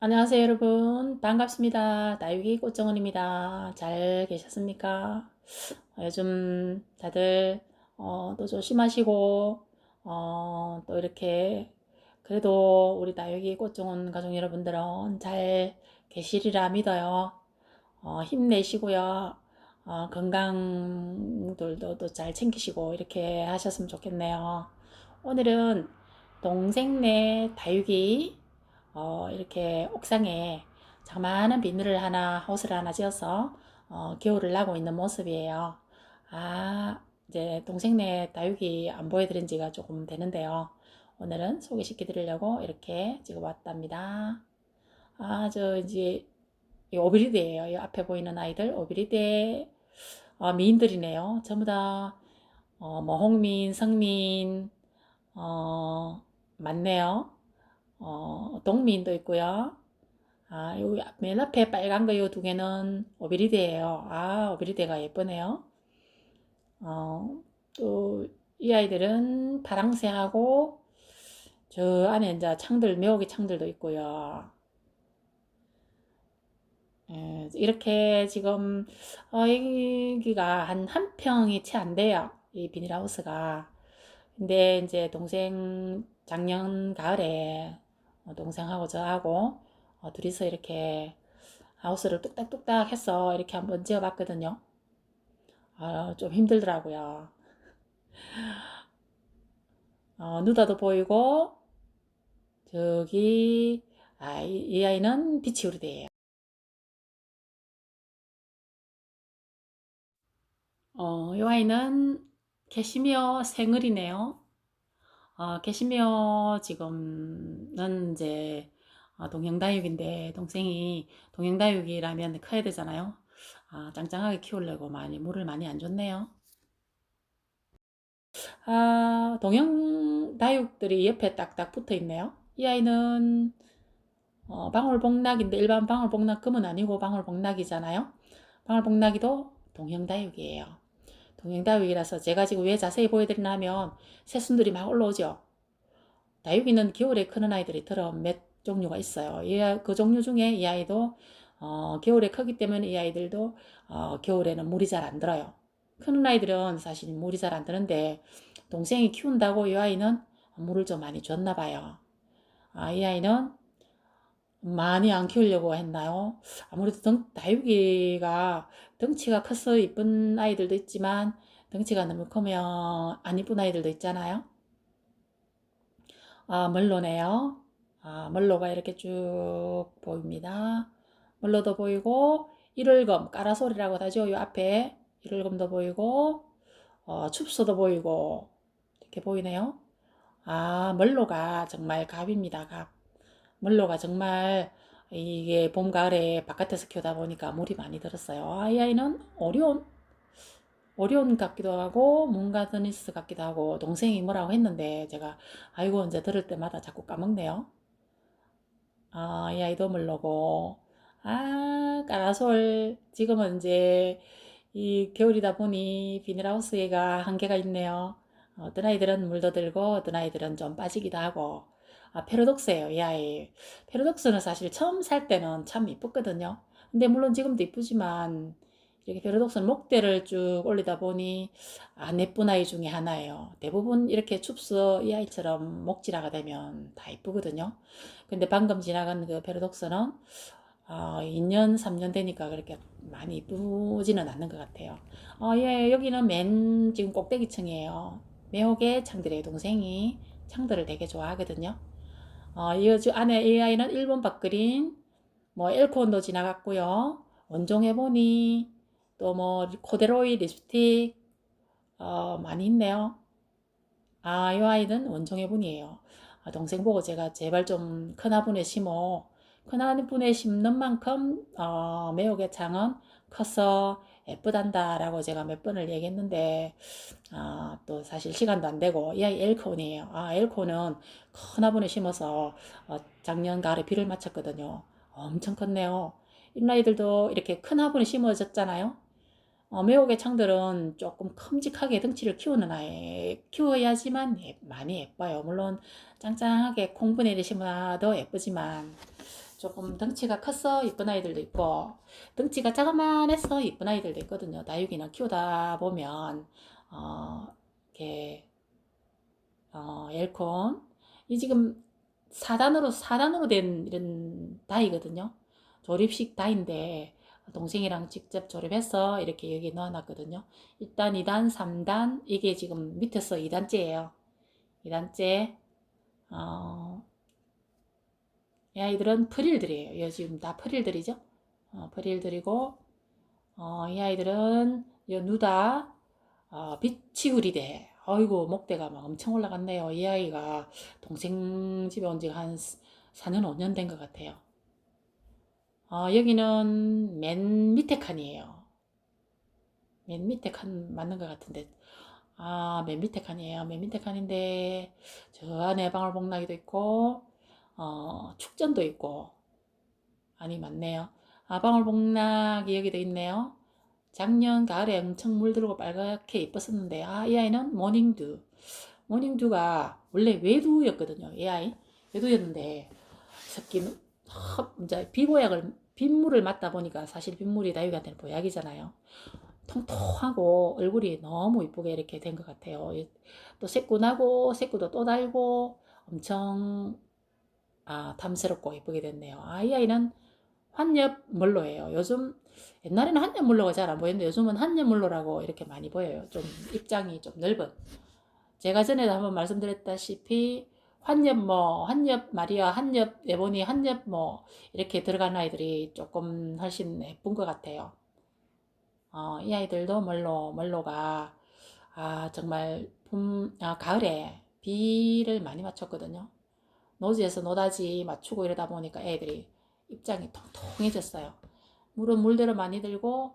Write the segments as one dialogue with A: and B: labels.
A: 안녕하세요, 여러분. 반갑습니다. 나유기 꽃정원입니다. 잘 계셨습니까? 어, 요즘 다들 어, 또 조심하시고 어, 또 이렇게 그래도 우리 나유기 꽃정원 가족 여러분들은 잘 계시리라 믿어요. 어, 힘내시고요. 어, 건강들도 또 잘 챙기시고 이렇게 하셨으면 좋겠네요. 오늘은 동생네 다육이 어, 이렇게 옥상에 자그마한 비늘을 하나, 하우스를 하나 지어서 어, 겨울을 나고 있는 모습이에요. 아, 이제 동생네 다육이 안 보여드린 지가 조금 되는데요. 오늘은 소개시켜 드리려고 이렇게 찍어봤답니다. 아, 저 이제 이 오비리드예요. 이 앞에 보이는 아이들 오비리드 어, 미인들이네요. 전부 다 어, 뭐 홍민, 성민, 어, 많네요. 어, 동민도 있고요. 아, 여기 맨 앞에 빨간 거 요 두 개는 오비리드예요. 아, 오비리드가 예쁘네요. 어, 또 이 아이들은 파랑새하고 저 안에 이제 창들, 묘기 창들도 있고요. 예, 이렇게 지금 어, 여기가 한 한 평이 채 안 돼요. 이 비닐하우스가. 근데 이제 동생 작년 가을에 어, 동생하고 저하고 어, 둘이서 이렇게 하우스를 뚝딱뚝딱 해서 이렇게 한번 지어봤거든요. 아, 좀 힘들더라고요. 어, 누다도 보이고 저기 아, 이, 이 아이는 비치우리대예요. 어, 이 아이는 캐시미어 생을이네요. 어, 캐시미어 지금은 이제 어, 동형다육인데 동생이 동형다육이라면 커야 되잖아요. 아, 짱짱하게 키우려고 많이 물을 많이 안 줬네요. 아, 동형다육들이 옆에 딱딱 붙어 있네요. 이 아이는 어, 방울복락인데 일반 방울복락 금은 아니고 방울복락이잖아요. 방울복락이도 동형다육이에요. 동행다육이라서 제가 지금 왜 자세히 보여드리냐면 새순들이 막 올라오죠. 다육이는 겨울에 크는 아이들이 들어 몇 종류가 있어요. 그 종류 중에 이 아이도 어, 겨울에 크기 때문에 이 아이들도 어, 겨울에는 물이 잘 안 들어요. 크는 아이들은 사실 물이 잘 안 드는데 동생이 키운다고 이 아이는 물을 좀 많이 줬나 봐요. 아, 이 아이는 많이 안 키우려고 했나요? 아무래도 등, 다육이가 덩치가 커서 이쁜 아이들도 있지만 덩치가 너무 크면 안 이쁜 아이들도 있잖아요. 아, 멀로네요. 아, 멀로가 이렇게 쭉 보입니다. 멀로도 보이고 일월금, 까라솔이라고 하죠. 요 앞에 일월금도 보이고 어, 춥소도 보이고 이렇게 보이네요. 아, 멀로가 정말 갑입니다. 갑. 멀로가 정말 이게 봄, 가을에 바깥에서 키우다 보니까 물이 많이 들었어요. 아, 이 아이는 오리온, 오리온 같기도 하고, 문가드니스 같기도 하고, 동생이 뭐라고 했는데, 제가, 아이고, 언제 들을 때마다 자꾸 까먹네요. 아, 이 아이도 물로고, 아, 까라솔. 지금은 이제, 이 겨울이다 보니 비닐하우스가 한계가 있네요. 어떤 아이들은 물도 들고, 어떤 아이들은 좀 빠지기도 하고, 아, 패러독스예요, 이 아이. 패러독스는 사실 처음 살 때는 참 이쁘거든요. 근데 물론 지금도 이쁘지만 이렇게 패러독스는 목대를 쭉 올리다 보니 안 예쁜 아이 중에 하나예요. 대부분 이렇게 춥수 이 아이처럼 목질하가 되면 다 이쁘거든요. 근데 방금 지나간 그 패러독스는 어, 2년, 3년 되니까 그렇게 많이 이쁘지는 않는 것 같아요. 어, 예, 여기는 맨 지금 꼭대기층이에요. 매혹의 창들의 동생이 창들을 되게 좋아하거든요. 어, 이 안에 AI는 일본 박그린, 뭐 엘콘도 지나갔고요. 원종 해보니, 또 뭐 코데로이 립스틱, 어, 많이 있네요. 아, 이 아이는 원종해분이에요. 아, 동생 보고 제가 제발 좀큰 화분에 심어. 큰 화분에 심는 만큼, 어, 매혹의 창은 커서 예쁘단다 라고 제가 몇 번을 얘기했는데 아, 또 사실 시간도 안 되고 이 아이 엘콘이에요. 아 엘콘은 큰 화분에 심어서 어, 작년 가을에 비를 맞췄거든요. 엄청 컸네요. 이아이들도 이렇게 큰 화분에 심어졌잖아요. 어, 매혹의 창들은 조금 큼직하게 덩치를 키우는 아이 키워야지만 예, 많이 예뻐요. 물론 짱짱하게 콩분해를 심어도 예쁘지만 조금 덩치가 컸어 이쁜 아이들도 있고 덩치가 자그만해서 이쁜 아이들도 있거든요. 다육이는 키우다 보면 어, 이렇게 어, 엘콘 이 지금 4단으로 4단으로 된 이런 다이거든요. 조립식 다인데 동생이랑 직접 조립해서 이렇게 여기 넣어놨거든요. 1단, 2단, 3단 이게 지금 밑에서 2단째예요. 2단째 어, 이 아이들은 프릴들이에요. 이 지금 다 프릴들이죠. 어, 프릴들이고 어, 이 아이들은 이 누다 어, 비치구리대 아이고 목대가 막 엄청 올라갔네요. 이 아이가 동생 집에 온 지가 한 4년 5년 된 것 같아요. 어, 여기는 맨 밑에 칸이에요. 맨 밑에 칸 맞는 것 같은데 아, 맨 밑에 칸이에요. 맨 밑에 칸인데 저 안에 방울복나기도 있고 어, 축전도 있고 아니 맞네요. 아, 방울복락이 여기도 있네요. 작년 가을에 엄청 물들고 빨갛게 이뻤었는데 아, 이 아이는 모닝두. 모닝두가 원래 외두였거든요. 이 아이 외두였는데 새끼는 이제 비보약을 빗물을 맞다 보니까 사실 빗물이 다육이한테는 보약이잖아요. 통통하고 얼굴이 너무 이쁘게 이렇게 된 것 같아요. 또 새꾸 나고 새꾸도 또 달고 엄청 아, 탐스럽고 이쁘게 됐네요. 아, 이 아이는 한엽 물로예요. 요즘 옛날에는 한엽 물로가 잘 안 보였는데 요즘은 한엽 물로라고 이렇게 많이 보여요. 좀 입장이 좀 넓은. 제가 전에도 한번 말씀드렸다시피 한엽 뭐 한엽 마리아 한엽 에보니 한엽 뭐 이렇게 들어간 아이들이 조금 훨씬 예쁜 것 같아요. 어, 이 아이들도 멀로 멀로가 아 정말 봄 아, 가을에 비를 많이 맞췄거든요. 노지에서 노다지 맞추고 이러다 보니까 애들이 입장이 통통해졌어요. 물은 물대로 많이 들고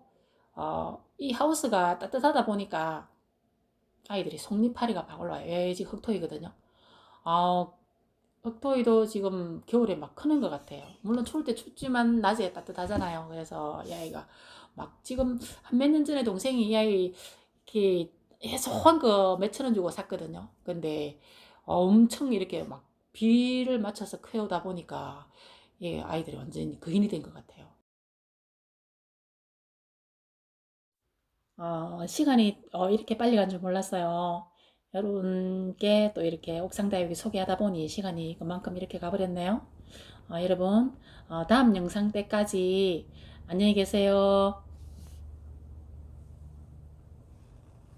A: 어, 이 하우스가 따뜻하다 보니까 아이들이 속리파리가 막 올라와요. 얘 지금 흑토이거든요. 어, 흑토이도 지금 겨울에 막 크는 것 같아요. 물론 추울 때 춥지만 낮에 따뜻하잖아요. 그래서 이 아이가 막 지금 한 몇 년 전에 동생이 이 아이 이렇게 해소한 거 몇천 원 주고 샀거든요. 근데 엄청 이렇게 막 비를 맞춰서 키우다 보니까 예, 아이들이 완전히 거인이 된 것 같아요. 어, 시간이 어, 이렇게 빨리 간 줄 몰랐어요. 여러분께 또 이렇게 옥상 다육이 소개하다 보니 시간이 그만큼 이렇게 가버렸네요. 어, 여러분, 어, 다음 영상 때까지 안녕히 계세요.